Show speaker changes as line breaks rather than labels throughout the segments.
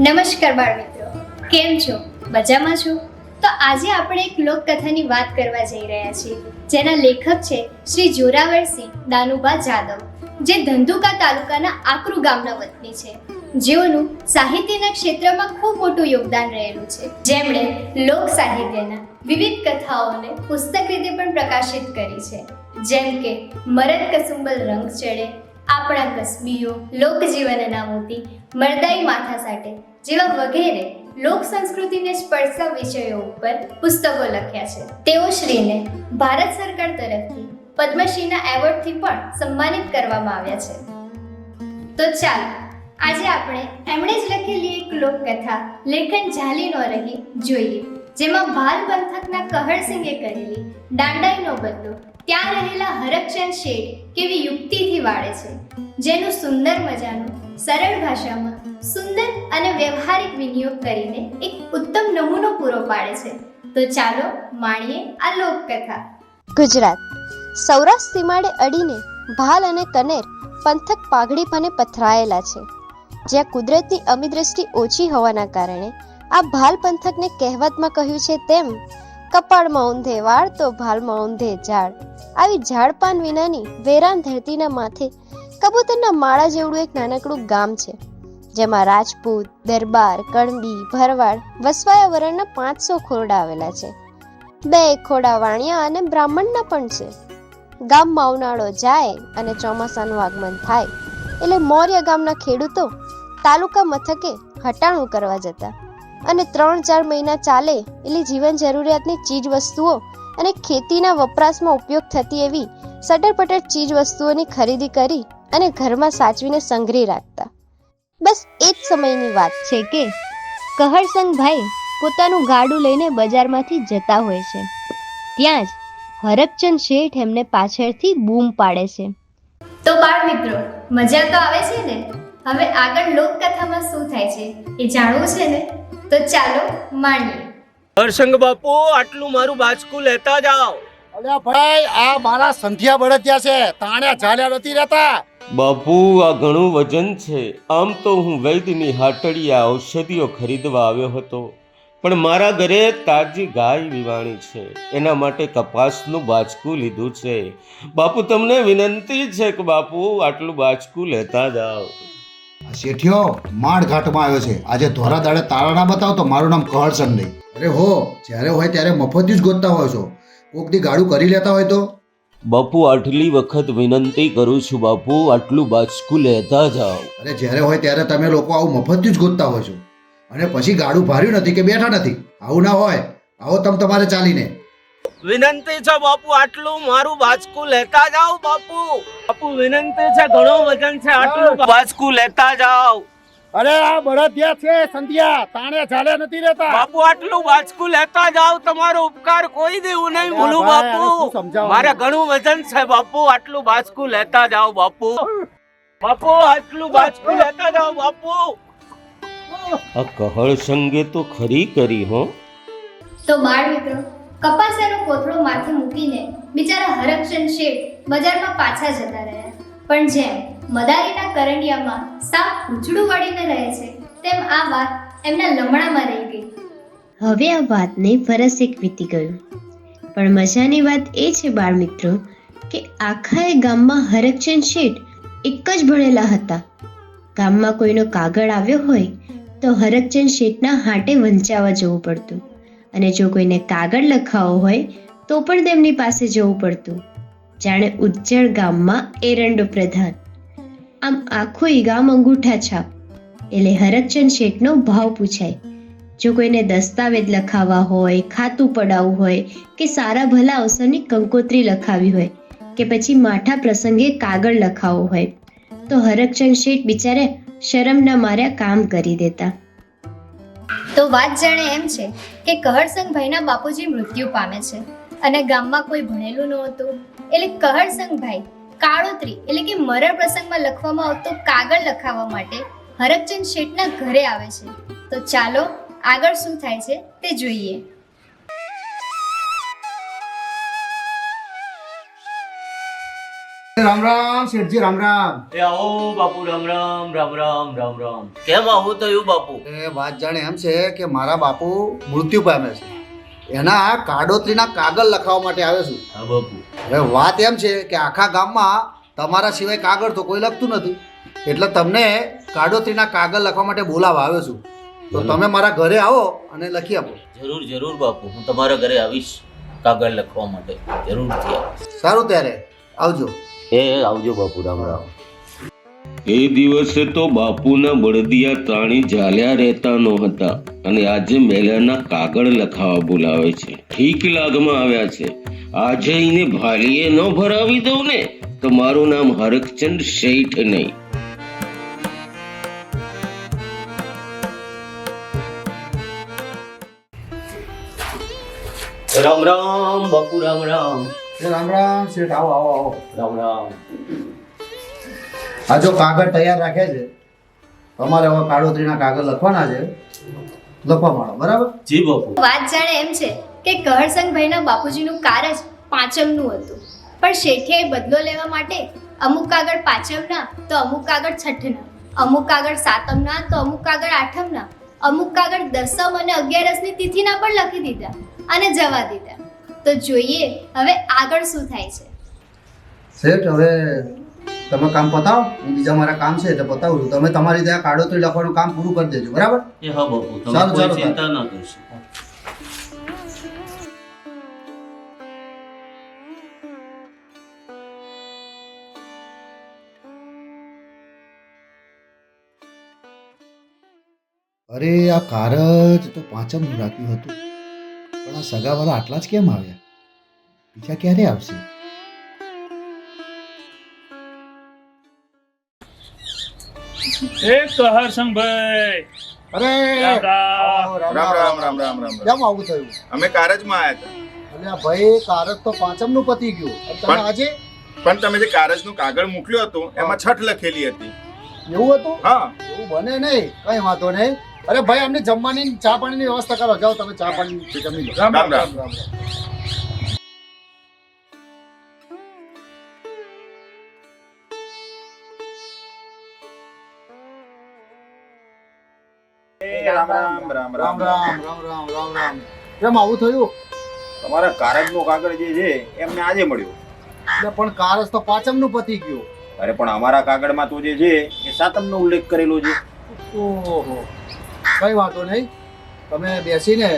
નમસ્કાર બાળ મિત્રો. કેમ છો? મજામાં છો? તો આજે આપણે એક લોકકથાની વાત કરવા જઈ રહ્યા છીએ, જેના લેખક છે શ્રી જોરાવરસિંહ દાનુબા જાદવ, જે ધંધુકા તાલુકાના આકરુ ગામના વતની છે. જેઓનું સાહિત્યના ક્ષેત્રમાં ખૂબ મોટું યોગદાન રહેલું છે. જેમણે લોક સાહિત્યના વિવિધ કથાઓને પુસ્તક રીતે પણ પ્રકાશિત કરી છે. જેમ કે મરદ કસુંબલ રંગ ચડે, આપણા કસબીઓ લોકજીવનના મોતી મરદાઈ માથા સાથે જેવા વગેરે લોક સંસ્કૃતિને સ્પર્શતા વિષયો ઉપર પુસ્તકો લખ્યા છે. તેઓ શ્રીને ભારત સરકાર તરફથી પદ્મશ્રીના એવોર્ડથી પણ સન્માનિત કરવામાં આવ્યા છે. તો ચાલો, આજે આપણે એમણે જ લખેલી એક લોકકથા લેખન ઝાલી નો રહી જોઈએ, જેમાં ભાલ પંથકના કહરસિંગે કરેલી દાંડાઈનો બદલો ત્યાં રહેલા હરકચંદ શેઠ કેવી યુક્તિથી વાળે છે. જેનું સુંદર મજાનું સરળ ભાષામાં સુંદર અને વ્યવહારિક વિનિયોગ કરીને એક ઉત્તમ નમૂનો પૂરો પાડે છે. તો ચાલો માણીએ આ લોકકથા.
ગુજરાત. સૌરાષ્ટ્ર સીમાડે અડીને ભાલ અને કનેર પંથક પાઘડી pane પથરાયેલા છે. જ્યાં કુદરતની અમિદ્રષ્ટિ ઓછી હોવાના કારણે આ ભાલ પંથકને કહેવતમાં કહ્યું છે તેમ, કપાળમાં ઊંધે વાળ તો ભાલમાં ઊંધે ઝાડ. આવી ઝાડપાન વિનાની વેરાન ધરતીના માથે કબૂતરના માળા જેવડું એક નાનકડું ગામ છે. જેમાં રાજપૂત, દરબાર, કણબી, ભરવાડ વસવાયા વરણના પાંચસો ખોરડા આવેલા છે. બે ખોડા વાણિયા અને બ્રાહ્મણના પણ છે. ગામમાં ઉનાળો જાય અને ચોમાસાનું આગમન થાય. એટલે મૌર્ય ગામના ખેડૂતો તાલુકા મથકે હટાણું કરવા જતા. અને ત્રણ ચાર મહિના ચાલે એટલે જીવન જરૂરિયાતની ચીજ વસ્તુઓ અને ખેતીના વપરાશમાં ઉપયોગ થતી એવી સટરપટર ચીજ વસ્તુઓની ખરીદી કરી અને ઘરમાં સાચવીને સંઘરી રાખતા. બસ એ જ સમયની વાત છે કે કહરસંગભાઈ પોતાનું ગાડું લઈને બજારમાંથી જતા હોય છે. ત્યાં જ હરકચંદ શેઠ એમને પાછળથી બૂમ પાડે છે.
તો બાળ મિત્રો મજા તો આવે છે ને? હવે આગળ લોકકથામાં શું થાય છે એ જાણવું છે ને? તો ચાલો માણીએ.
હરસંગ બાપુ આટલું મારું બાજકું લેતા જાઓ.
અલ્યા ભાઈ આ મારા સંધ્યા બળદિયા છે. તાણ્યા ઝાલ્યા નથી રહેતા.
બાપુ આ ઘણું વજન છે. આમ તો હું વૈદ્યની હાટડીયા ઔષધિઓ ખરીદવા આવ્યો હતો. પણ મારા ઘરે તાજી ગાય વિવાણી છે. એના માટે કપાસનું બાચકું લીધું છે. બાપુ તમને વિનંતી છે કે બાપુ આટલું બાચકું લેતા જાઓ.
આ શેઠિયો માળ ઘાટમાં આવ્યો છે. આજે ધોરા દાડે તારા ના બતાવો તો મારું નામ કહળસન નહીં. અરે હો જ્યારે હોય ત્યારે મફત જ ગોતતા હોય છો. કોક દી ગાડું કરી લેતા હોય તો?
બાપુ આટલી વખત વિનંતી કરું છું બાપુ આટલું બાચકું લેતા જાઓ.
અરે જ્યારે હોય ત્યારે તમે લોકો આવું મફતથી જ ગોતતા હોય છો. અને પછી ગાડું ભાર્યું નથી કે બેઠા નથી. આવું ના હોય. આવો તમ તમારે ચાલીને.
વિનંતી છે બાપુ આટલું મારું બાચકું લેતા જાઓ બાપુ. બાપુ વિનંતી છે ઘણો વજન છે આટલું બાચકું લેતા જાઓ.
અરે આ બળદિયા છે સંધ્યા. તાણે ઝાલ્યા નથી રહેતા.
બાપુ આટલું બાચકું લેતા જાવ તમારો ઉપકાર કોઈ દેવું નહીં ભૂલું બાપુ. મારે ઘણું વજન છે બાપુ. આટલું બાચકું લેતા જાવ બાપુ. બાપુ આટલું બાચકું લેતા જાવ બાપુ. આ કહળ સંગે તો ખરી કરી હો.
તો બાળ મિત્રો કપાસિયાનો કોથળો માથે મૂકીને બિચારા હરકચંદ શેઠ બજારમાં પાછા જતા રહ્યા. પણ જેમ મદારીના કરંડિયામાં સાપ પૂંછડું વળીને રહે છે, તેમ આ વાત એમના લમણામાં રહી ગઈ.
હવે આ વાતને વરસ એક વીતી ગયું. પણ મજાની વાત એ છે બાળ મિત્રો કે આખા એ ગામમાં હરકચંદ શેઠ એક જ ભણેલા હતા. ગામમાં કોઈનો કાગળ આવ્યો હોય, તો હરકચંદ શેઠના હાટે વંચાવા જવું પડતું. અને જો કોઈને કાગળ લખાવો હોય, તો પણ તેમની પાસે જવું પડતું. જાણે ઉજ્જળ ગામમાં એરંડો પ્રધાન. આમ આખું ઈ ગામ અંગૂઠા છાપ. એટલે હરકચંદ શેઠનો ભાવ પૂછાય. જો કોઈને દસ્તાવેજ લખાવવા હોય, ખાતું પડાવવું હોય, કે સારા ભલા અવસરની કંકોત્રી લખાવી હોય, કે પછી માઠા પ્રસંગે કાગળ લખાવવો હોય, તો હરકચંદ શેઠ બિચારે શરમના માર્યા કામ કરી દેતા.
તો વાત જાણે એમ છે કે કહરસંગભાઈના બાપુજી મૃત્યુ પામે છે. અને ગામમાં કોઈ ભણેલું નહોતું. એટલે કહરસંગભાઈ કાળોતરી એટલે કે મરણ પ્રસંગમાં લખવામાં આવતો કાગળ લખાવવા માટે હરકચંદ શેઠના ઘરે આવે છે. તો ચાલો આગળ શું થાય છે તે જોઈએ.
રામ રામ શેઠજી રામ રામ.
એ આવો બાપુ રામ રામ રામ રામ રામ રામ. કેમ આવું થયું બાપુ?
એ વાત જાણે એમ છે કે મારા બાપુ મૃત્યુ પામે છે. એના કાડોતરીના કાગળ લખાવવા માટે આવે છું.
હા બાપુ.
હવે વાત એમ છે કે આખા ગામમાં તમારા સિવાય કાગળ તો કોઈ લખતું નથી. એટલે તમને કાડોતરીના કાગળ લખવા માટે બોલાવવા આવ્યો છું. તો તમે મારા ઘરે આવો અને લખી આપો.
જરૂર જરૂર બાપુ. હું તમારા ઘરે આવીશ કાગળ લખવા માટે. જરૂરથી આવીશ.
સારું ત્યારે. આવજો.
એ આવજો બાપુ રામ રામ.
એ દિવસે તો બાપુના બળદિયા ત્રાણી ઝાલ્યા રહેતા નહોતા અને આજે મેલાના કાગળ લખાવા બોલાવે છે. ઠીક લાગમાં આવ્યા છે. આજે એને ભાલીએ ન ભરાવી દઉં ને તો મારું નામ હરકચંદ શેઠ નહીં.
રામ રામ બાપુ રામ રામ.
રામ રામ શેઠ આવો આવો આવો.
રામ રામ.
આ જો કાગળ તૈયાર રાખે છે તમારે હવે કાળોતરીના કાગળ લખવાના છે લખવા માંડો બરાબર?
જી બાપુ.
વાત જાણે એમ છે કે કહરસંગભાઈના બાપુજીનું કારજ પાંચમનું હતું. પણ શેઠે બદલો લેવા માટે અમુક કાગળ પાંચમના તો અમુક કાગળ છઠ્ઠના અમુક કાગળ સાતમના તો અમુક કાગળ આઠમના અમુક કાગળ દસમ અને અગિયારસની તિથિના પણ લખી દીધા અને જવા દીધા. તો જોઈએ હવે આગળ શું થાય છે.
શેઠ હવે તમે કામ પતાવો હું બીજા મારા કામ છે એટલે પતાવું છું. તમે તમારી ત્યાં કાળોતરી લખવાનું કામ પૂરું કરી દેજો બરાબર?
એ હા બાપુ તમે કોઈ ચિંતા ન કરશો.
અરે આ કારજ તો પાંચમનું રાખ્યું હતું. પણ આ સગાવાળા આટલા જ કેમ આવ્યા? બીજા ક્યારે આવશે?
એ કહરસંગભાઈ
અરે!
રામ રામ.
રામ
રામ રામ રામ રામ. રામ
કેમ આવું થયું?
અમે કારજમાં આવ્યા હતા.
અલ્યા ભાઈ કારજ તો પાંચમનું પતી ગયું. તમે
પણ-
આજે?
પણ તમે જે કારજનું કાગળ મોકલ્યું હતું એમાં છઠ લખેલી હતી.
એવું હતું?
હા.
એવું બને નહીં. કઈ વાંધો નહીં. અરે ભાઈ અમને જમવાની ચા પાણીની વ્યવસ્થા કરો. જાઓ તમે ચા પાણી જમી લો
રામ. રામ રામ
રામ.
રામ રામ રામ
રામ રામ રામ. રામ રામ રામ કેમ આવું થયું?
તમારા કારજનો કાગળ જે છે એમને આજે મળ્યો.
એટલે પણ કારજ તો પાંચમનું પતી ગયું.
અરે પણ અમારા કાગળમાં તો જે છે એ સાતમનો ઉલ્લેખ કરેલો છે.
ઓહો. કઈ વાંધો નહીં. તમે બેસીને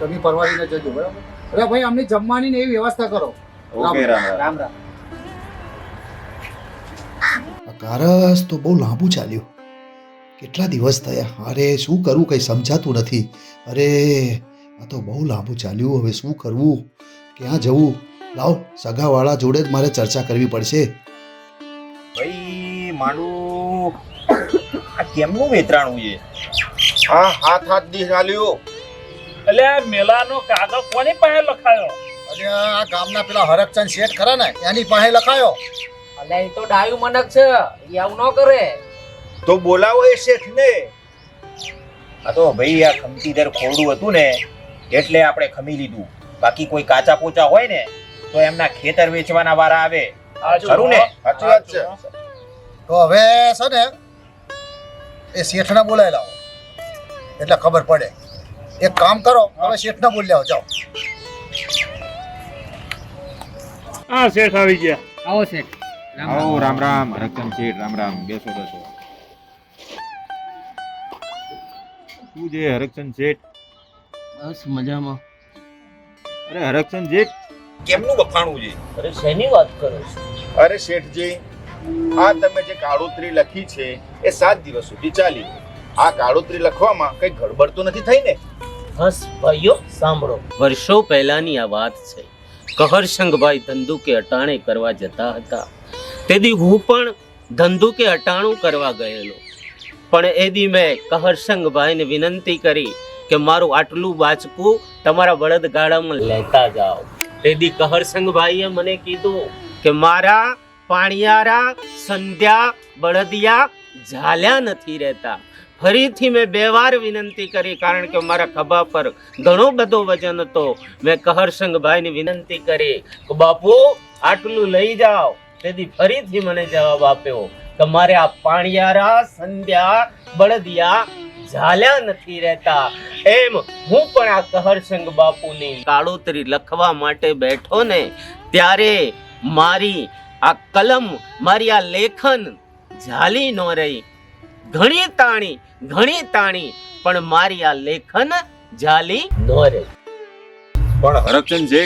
જમી પરવારીને જજો બરાબર? અરે ભાઈ અમને જમવાની ને એવી વ્યવસ્થા કરો.
ઓકે રામ રામ.
રામ રામ. કારસ તો બહુ લાંબુ ચાલ્યું. કેટલા દિવસ થયા? અરે શું કરવું કંઈ સમજાતું નથી. અરે આ તો બહુ લાંબુ ચાલ્યું. હવે શું કરવું? ક્યાં જવું? લાવ સગાવાળા જોડે જ મારે ચર્ચા કરવી પડશે.
ભાઈ માનું આ કેમનું વેતરાણું છે? હા હાથ હાથ દી ચાલ્યો.
એટલે આ મેલાનો કાગળ કોની પાસે લખાયો?
અને આ ગામના પેલા હરકચંદ શેઠ ખરા ને એની પાસે લખાયો.
અલ્યા એ તો ડાયુ મનક છે. એ આવું ન કરે.
તો બોલાવો એ શેઠને. આ તો ભાઈ આ ખમતીદર ખોરડું હતું ને એટલે આપણે ખમી લીધું. બાકી કોઈ કાચા પોચા હોય ને તો એમના ખેતર વેચવાના વારા આવે. ખરું ને? સાચી વાત છે.
તો હવે છે ને એ શેઠના બોલાવી લાવો. એટલે ખબર પડે. એક કામ કરો હવે શેઠના બોલી આવો જાઓ.
હા શેઠ આવી ગયા.
આવો શેઠ.
આવો રામ રામ. રકમ શેઠ રામ રામ. બેસો બેસો. શું છે હરકચંદ શેઠ?
બસ મજામાં.
અરે હરકચંદ શેઠ
કેમનું વખાણું છે?
અરે શેની વાત કરો છો?
અરે શેઠજી આ તમે જે કાળોતરી લખી છે એ સાત દિવસ સુધી ચાલી આ કાળોતરી લખવામાં કઈ ગડબડ તો નથી થઈ ને?
બસ ભાઈઓ સાંભળો. વર્ષો પહેલાની આ વાત છે. કહરશંગભાઈ ધંધુકે અટાણે કરવા જતા હતા. તેથી હું પણ ધંધુકે અટાણું કરવા ગયેલો. પણ એ દી મેં કહરસંગભાઈને વિનંતી કરી કે મારું આટલું બાચકું તમારા બળદગાડામાં લેતા જાઓ. તેથી કહરસંગભાઈએ મને કીધું કે મારા પાણિયારા, સંધ્યા, બળદિયા ઝાલ્યા નથી રહેતા. ફરીથી મેં બે વાર વિનંતી કરી કારણ કે મારા ખભા પર ઘણો બધો વજન હતો. મેં કહરસંગભાઈને વિનંતી કરી કે બાપુ, આટલું લઈ જાઓ. તેથી ફરીથી મને જવાબ આપ્યો. કે મારે આ પાણિયારા, સંધ્યા, બળદિયા ઝાલ્યા નથી રહેતા. એમ હું પણ આ કહરસંગ બાપુની કાળોતરી લખવા માટે બેઠો ને, ત્યારે મારી આ કલમ, મારી આ લેખન ઝાલી ન રહી. ઘણી તાણી ઘણી તાણી, પણ મારી આ લેખન ઝાલી ન રહી.
પણ હરકચંદ જે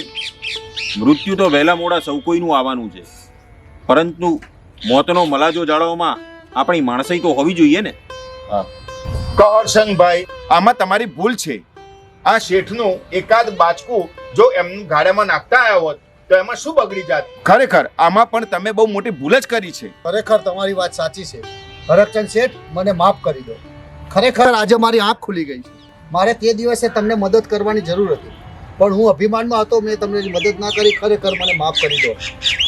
મૃત્યુ તો વહેલા મોડા સૌ કોઈનું આવવાનું છે. પરંતુ મોતનો મલાજો જાળવવામાં આપણી માણસાઈ તો હોવી જોઈએ ને?
કહરસંગભાઈ આમાં તમારી ભૂલ છે. આ શેઠનું એકાદ બાચકું જો એમનું ગાડામાં નાખતા આવ્યા હોત તો એમાં શું બગડી જાત? ખરેખર આમાં પણ તમે બહુ મોટી ભૂલ જ કરી છે.
ખરેખર તમારી વાત સાચી છે. હરકચંદ શેઠ મને માફ કરી દો. ખરેખર આજે મારી આંખ ખુલી ગઈ છે. મારે તે દિવસે તમને મદદ કરવાની જરૂર હતી. પણ હું અભિમાનમાં હતો મેં તમને મદદ ના કરી. ખરેખર મને માફ કરી દો.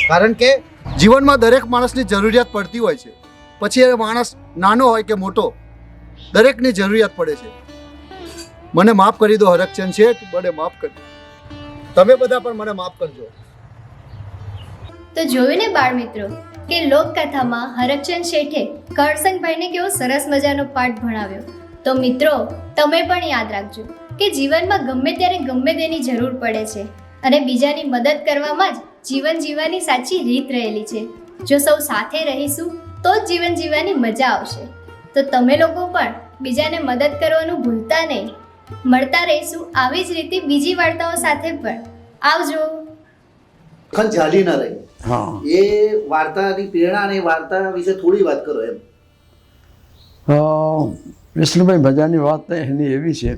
કારણ કે જીવનમાં દરેક માણસની જરૂરિયાત પડતી હોય છે. પછી એ માણસ નાનો હોય કે મોટો, દરેકની જરૂરિયાત પડે છે. મને માફ કરી દો હરકચંદ શેઠ મને માફ કરી તમે બધા પણ મને માફ કરજો.
તો જોયું ને બાળ મિત્રો, કે લોકકથામાં હરકચંદ શેઠે કરસંગભાઈને કેવો સરસ મજાનો પાઠ ભણાવ્યો. તો મિત્રો, તમે પણ યાદ રાખજો, કે જીવનમાં ગમે ત્યારે ગમે તેની જરૂર પડે છે. અને બીજાની મદદ કરવામાં જ જીવન જીવવાની સાચી રીત રહેલી છે. જો સૌ સાથે રહીશું તો જ જીવન જીવવાની મજા આવશે. તો તમે લોકો પણ બીજાને મદદ કરવાનું ભૂલતા નહીં. મળતા રહીશું આવી જ રીતે બીજી વાર્તાઓ સાથે પણ. આવજો.
ખન જાલી ના રહી.
હા.
એ વાર્તાની પ્રેરણા અને વાર્તા વિશે થોડી વાત કરો એમ.
વિષ્ણુભાઈ ભજાની વાત તો એની એવી છે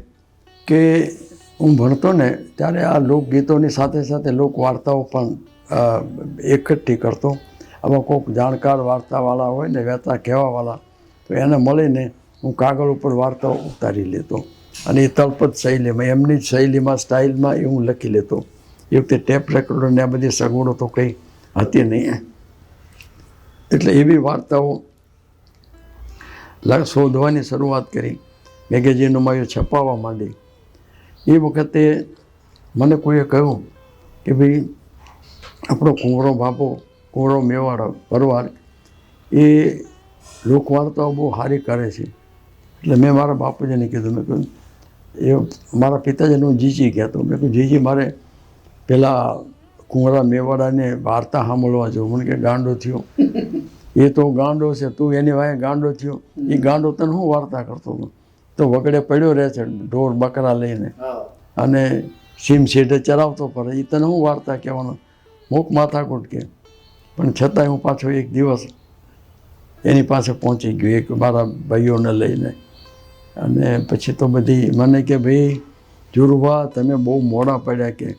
કે હું ભણતો ને ત્યારે આ લોકગીતોની સાથે સાથે લોક વાર્તાઓ પણ એકઠી કરતો. આવા કોઈક જાણકાર વાર્તાવાળા હોય ને વહેતા કહેવાવાળા, તો એને મળીને હું કાગળ ઉપર વાર્તાઓ ઉતારી લેતો. અને એ તળપત શૈલીમાં, એમની જ શૈલીમાં, સ્ટાઇલમાં એ હું લખી લેતો. એ વખતે ટેપ રેકોર્ડરને આ બધી સગવડો તો કંઈ હતી નહીં. એટલે એવી વાર્તાઓ શોધવાની શરૂઆત કરી. મેગેઝિનોમાં એ છપાવવા માંડી. એ વખતે મને કોઈએ કહ્યું કે ભાઈ આપણો કુંવરો બાપો કુંવરો મેવાડો પરવાર એ લોકવાર્તાઓ બહુ સારી કરે છે. એટલે મેં મારા બાપુજીને કીધું મેં કહ્યું એ મારા પિતાજીને હું જીજી કહેતો. મેં કહ્યું જીજી મારે પહેલાં કુંવરા મેવાડાને વાર્તા સાંભળવા જવું. મને કે ગાંડો થયો. એ તો ગાંડો છે તું એની વાય ગાંડો થયો. એ ગાંડો તને હું વાર્તા કરતો હતો? તો વગડે પડ્યો રહે છે ઢોર બકરા લઈને. અને સીમ શેઢે ચરાવતો પડે એ તને હું વાર્તા કહેવાનો? મૂક માથાકૂટ કે. પણ છતાંય હું પાછો એક દિવસ એની પાસે પહોંચી ગયો એક મારા ભાઈઓને લઈને. અને પછી તો બધી મને કે ભાઈ જુરુભા તમે બહુ મોડા પડ્યા કે.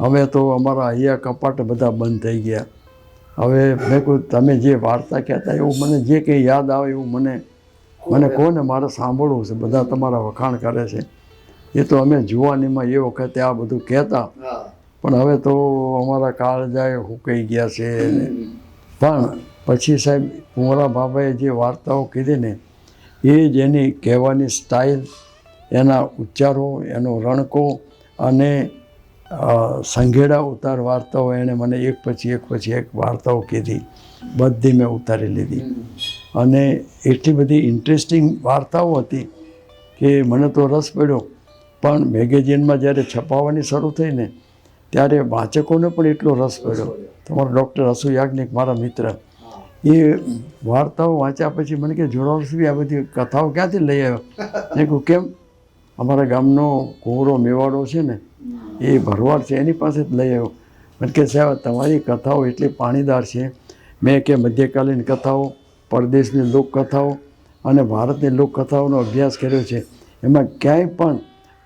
હવે તો અમારા અહીંયા કપાટ બધા બંધ થઈ ગયા. હવે મેં કહ્યું તમે જે વાર્તા કહેતા એવું મને જે કંઈ યાદ આવે એવું મને મને કોને? મારે સાંભળવું છે? બધા તમારા વખાણ કરે છે. એ તો અમે જુવાનીમાં એ વખતે આ બધું કહેતા. પણ હવે તો અમારા કાળજાએ હુકાઈ ગયા છે પણ પછી સાહેબ કુંવરા બાબાએ જે વાર્તાઓ કીધી ને એ જ એની કહેવાની સ્ટાઇલ એના ઉચ્ચારો એનો રણકો અને સંઘેડા ઉતાર વાર્તાઓ એણે મને એક પછી એક પછી એક વાર્તાઓ કીધી. બધી મેં ઉતારી લીધી. અને એટલી બધી ઇન્ટરેસ્ટિંગ વાર્તાઓ હતી કે મને તો રસ પડ્યો. પણ મેગેઝિનમાં જ્યારે છપાવવાની શરૂ થઈ ને ત્યારે વાચકોને પણ એટલો રસ પડ્યો. તમારો ડૉક્ટર અસુ યાજ્ઞિક મારા મિત્ર. એ વાર્તાઓ વાંચ્યા પછી મને કે જોડાવશી આ બધી કથાઓ ક્યાંથી લઈ આવ્યો? મેં કહું કેમ? અમારા ગામનો કુંવરો મેવાડો છે ને, એ ભરવાડ છે, એની પાસે જ લઈ આવ્યો. મને કે સાહેબ તમારી કથાઓ એટલી પાણીદાર છે. મેં કે, મધ્યકાલીન કથાઓ, પરદેશની લોકકથાઓ અને ભારતની લોકકથાઓનો અભ્યાસ કર્યો છે. એમાં ક્યાંય પણ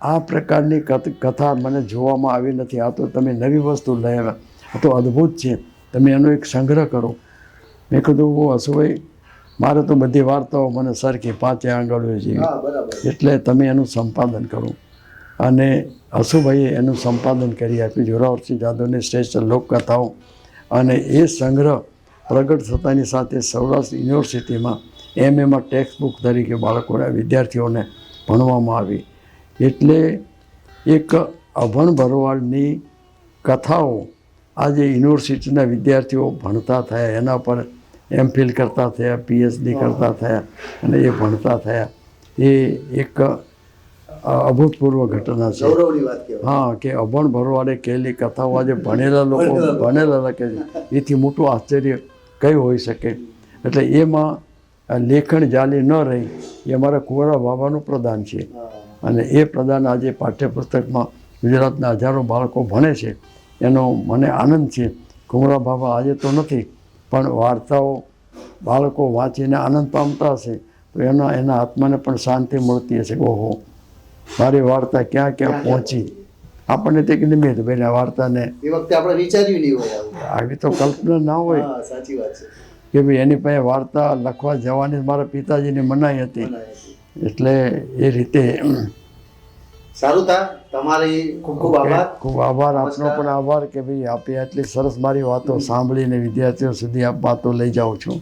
આ પ્રકારની કથ- કથા મને જોવામાં આવી નથી. આ તો તમે નવી વસ્તુ લઈ આવ્યા. આ તો અદ્ભુત છે. તમે એનો એક સંગ્રહ કરો. મેં કીધું હું હસુભાઈ મારે તો બધી વાર્તાઓ મને સરખી પાંચે આંગળીઓ જેવી. એટલે તમે એનું સંપાદન કરો. અને હસુભાઈએ એનું સંપાદન કરી આપ્યું. જોરાવરસિંહ જાદવની શ્રેષ્ઠ લોકકથાઓ. અને એ સંગ્રહ પ્રગટ થતાની સાથે સૌરાષ્ટ્ર યુનિવર્સિટીમાં એમ એમાં ટેક્સ્ટ બુક તરીકે બાળકોને વિદ્યાર્થીઓને ભણવામાં આવી. એટલે એક અભણ ભરવાડની કથાઓ આજે યુનિવર્સિટીના વિદ્યાર્થીઓ ભણતા થયા એના પર એમ ફિલ કરતા થયા પીએચડી કરતા થયા અને એ ભણતા થયા. એ એક અભૂતપૂર્વ ઘટના છે. હા કે અભણ ભરવાડે કહેલી કથાઓ આજે ભણેલા લોકો ભણેલા લખે છે એથી મોટું આશ્ચર્ય કઈ હોઈ શકે? એટલે એમાં લેખણ જાલી ન રહી એ અમારા કુંવરા બાબાનું પ્રદાન છે. અને એ પ્રદાન આજે પાઠ્યપુસ્તકમાં ગુજરાતના હજારો બાળકો ભણે છે એનો મને આનંદ છે. કુમરા બાબા આજે તો નથી પણ વાર્તાઓ બાળકો વાંચીને આનંદ પામતા હશે. તો એના એના આત્માને પણ શાંતિ મળતી હશે. ઓહો મારી વાર્તા ક્યાં ક્યાં પહોંચી? આપણને તે કે નિમિત્ત ભાઈ આ વાર્તાને.
એ વખતે આપણે વિચાર્યું નહીં હોય આવી.
તો કલ્પના ના હોય.
સાચી વાત છે.
કે ભાઈ એની પાસે વાર્તા લખવા જવાની મારા પિતાજીની મનાઈ હતી. એટલે એ રીતે
સારું તા. તમારી ખૂબ ખૂબ આભાર.
ખૂબ આભાર. આપનો પણ આભાર કે ભાઈ આપે આટલી સરસ મારી વાતો સાંભળીને વિદ્યાર્થીઓ સુધી આપ વાતો લઈ જાઓ છો.